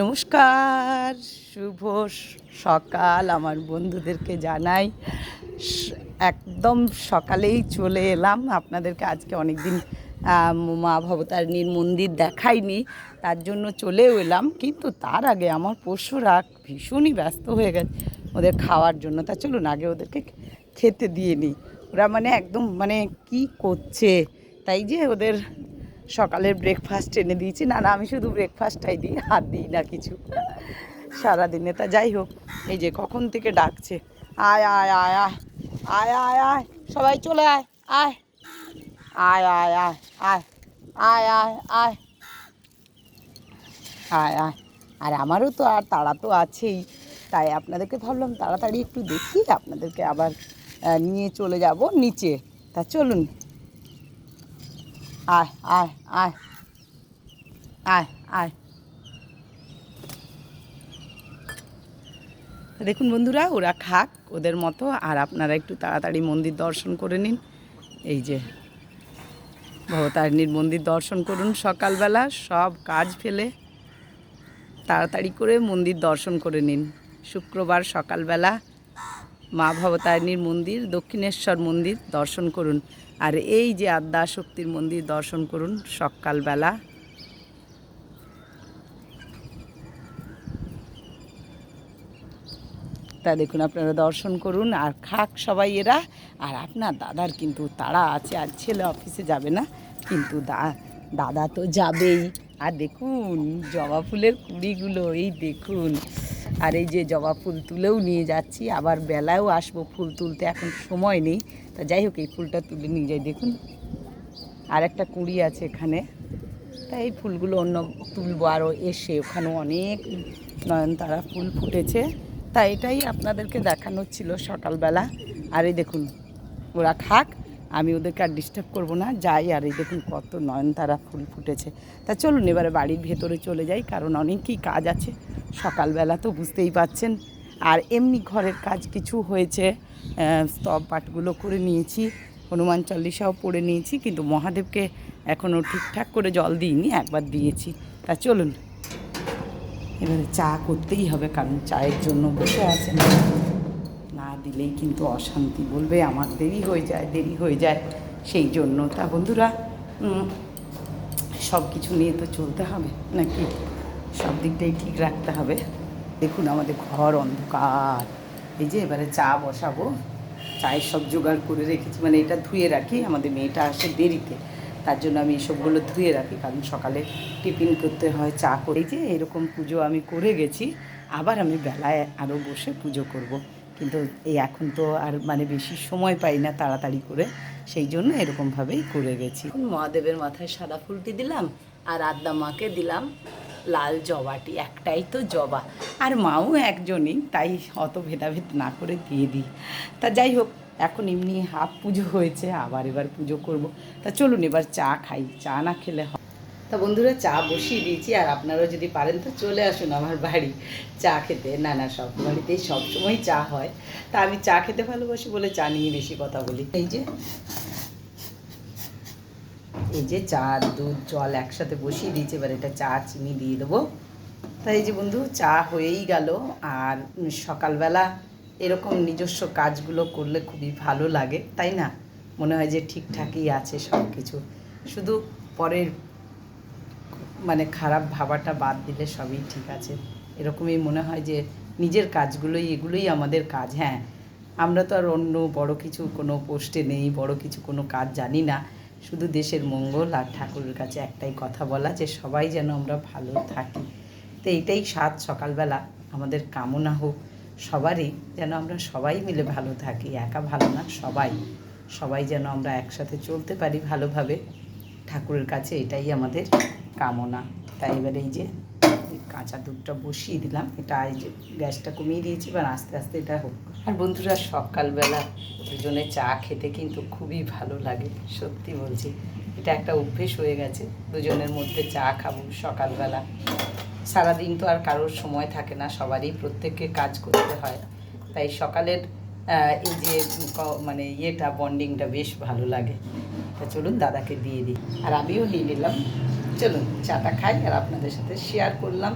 নমস্কার, শুভ সকাল আমার বন্ধুদেরকে জানাই। একদম সকালেই চলে এলাম। আপনাদেরকে আজকে অনেক দিন মা ভবতারিণীর মন্দির দেখাইনি, তার জন্য চলেও এলাম। কিন্তু তার আগে আমার পশুরা ভীষণই ব্যস্ত হয়ে গেছে ওদের খাওয়ার জন্য। তা চলুন, আগে ওদেরকে খেতে দিয়ে নিই। ওরা মানে একদম মানে কি করছে? তাই যে ওদের সকালের ব্রেকফাস্ট এনে দিয়েছি না না আমি শুধু ব্রেকফাস্টটাই দিই আর দিই না কিছু সারাদিনে তা যাই হোক এই যে কখন থেকে ডাকছে আয় আয় আয় আয় আয় আয় আয় সবাই চলে আয় আয় আয় আয় আয় আয় আয় আয় আয় আয় আয় আর আমারও তো আর তাড়া তো আছেই তাই আপনাদেরকে ভাবলাম তাড়াতাড়ি একটু দেখি আপনাদেরকে আবার নিয়ে চলে যাব নিচে তা চলুন আয় আয় আয়। আয় আয়। দেখুন বন্ধুরা, ওরা খাক ওদের মতো, আর আপনারা একটু তাড়াতাড়ি মন্দির দর্শন করে নিন। এই যে, ভবতারিণীর মন্দির দর্শন করুন সকালবেলা, সব কাজ ফেলে তাড়াতাড়ি করে মন্দির দর্শন করে নিন। শুক্রবার সকালবেলা মা ভবতারিণীর মন্দির, দক্ষিণেশ্বর মন্দির দর্শন করুন। আর এই যে আদ্যা শক্তির মন্দির দর্শন করুন সকালবেলা। তা দেখুন, আপনারা দর্শন করুন, আর খাক সবাই এরা, আর আপনার দাদার কিন্তু তাড়া আছে, আর ছেলে অফিসে যাবে না, কিন্তু দা, দাদা তো যাবেই। আর দেখুন, জবা ফুলের কুড়িগুলো, এই দেখুন। আর এই যে জবা ফুল তুলেও নিয়ে যাচ্ছি, আবার বেলায়ও আসব ফুল তুলতে, এখন সময় নেই। তা যাই হোক, এই ফুলটা তুলে নিয়ে যাই, দেখুন। আর একটা কুড়ি আছে এখানে। তা এই ফুলগুলো অন্য তুলবো আরও এসে ওখানেও অনেক নয়নতারা ফুল ফুটেছে। তা এটাই আপনাদেরকে দেখানোর ছিল সকালবেলা। আর এই দেখুন, ওরা খাক আমি ওদেরকে আর ডিস্টার্ব করব না, যাই। আর এই দেখুন, কত নয়নতারা ফুল ফুটেছে। তা চলুন, এবারে বাড়ির ভেতরে চলে যাই, কারণ অনেকই কাজ আছে। সকালবেলা তো বুঝতেই পাচ্ছেন আর এমনি ঘরের কাজ কিছু হয়েছে স্তব পাঠগুলো করে নিয়েছি, হনুমান চল্লিশাও পড়ে নিয়েছি, কিন্তু মহাদেবকে এখনও ঠিকঠাক করে জল দিইনি, একবার দিয়েছি। তা চলুন, এবারে চা করতেই হবে, কারণ চায়ের জন্য বসে আছেন না দিলেই কিন্তু অশান্তি বলবে, আমার দেরি হয়ে যায়, দেরি হয়ে যায়, সেই জন্য। তা বন্ধুরা সব কিছু নিয়ে তো চলতে হবে, নাকি? সব দিকটাই ঠিক রাখতে হবে। দেখুন, আমাদের ঘর অন্ধকার। এই যে এবারে চা বসাবো। চায়ের সব জোগাড় করে রেখেছি মানে এটা ধুয়ে রাখি, আমাদের মেয়েটা আসে দেরিতে। তার জন্য আমি এসবগুলো ধুয়ে রাখি, কারণ সকালে টিফিন করতে হয়, চা করে যে এরকম পুজো আমি করে গেছি, আবার আমি বেলায় আরও বসে পুজো করব। কিন্তু এই এখন তো আর মানে বেশি সময় পাই না তাড়াতাড়ি করে, সেই জন্য এরকমভাবেই করে গেছি। মহাদেবের মাথায় সাদা ফুলটি দিলাম, আর আদ্যা মাকে দিলাম। লাল জবাটি, একটাই তো জবা। আর মাও একজনই, তাই অত ভেদাভেদ না করে দিয়ে দিই। তা যাই হোক, এখন এমনি হাফ পুজো হয়েছে, আবার এবার পুজো করব। তা চলুন এবার চা খাই, চা না খেলে হয়। তা বন্ধুরা, চা বসিয়ে দিয়েছি, আর আপনারাও যদি পারেন, তো চলে আসুন আমার বাড়ি চা খেতে। না না, সব বাড়িতেই সবসময় চা হয়। তা আমি চা খেতে ভালোবাসি বলে চা নিয়ে বেশি কথা বলি। এই যে এই যে চা দুধ, জল একসাথে বসিয়ে দিয়েছি, এবার এটা চা, চিনি দিয়ে দেবো। তাই যে বন্ধু, চা হয়েই গেল। আর সকালবেলা এরকম নিজস্ব কাজগুলো করলে খুবই ভালো লাগে, তাই না? মনে হয় যে ঠিকঠাকই আছে সব কিছু শুধু পরের মানে খারাপ ভাবাটা বাদ দিলে সবই ঠিক আছে। এরকমই মনে হয় যে নিজের কাজগুলোই, এগুলোই আমাদের কাজ হ্যাঁ। আমরা তো আর অন্য বড় কিছু কোনো পোস্টে নেই, বড় কিছু কোনো কাজ জানি না। শুধু দেশের মঙ্গল আর ঠাকুরের কাছে একটাই কথা বলা যে সবাই যেন আমরা ভালো থাকি। তো এইটাই সাত সকালবেলা আমাদের কামনা হোক। সবারই যেন আমরা সবাই মিলে ভালো থাকি, একা ভালো না, সবাই। সবাই যেন আমরা একসাথে চলতে পারি ভালোভাবে। ঠাকুরের কাছে এটাই আমাদের কামনা। তাই এবার এই যে কাঁচা দুধটা বসিয়ে দিলাম। এটা গ্যাসটা কমিয়ে দিয়েছি, এবার আস্তে আস্তে এটা হোক। আর বন্ধুরা, সকালবেলা দুজনে চা খেতে কিন্তু খুবই ভালো লাগে, সত্যি বলছি। এটা একটা অভ্যেস হয়ে গেছে, দুজনের মধ্যে চা খাব সকালবেলা। সারাদিন তো আর কারোর সময় থাকে না, সবারই প্রত্যেককে কাজ করতে হয়। তাই সকালের এই যে মানে ইয়েটা বন্ডিংটা বেশ ভালো লাগে। তা চলুন দাদাকে দিয়ে দিই। আর আমিও নিয়ে নিলাম। চলুন চাটা খাই আর আপনাদের সাথে শেয়ার করলাম।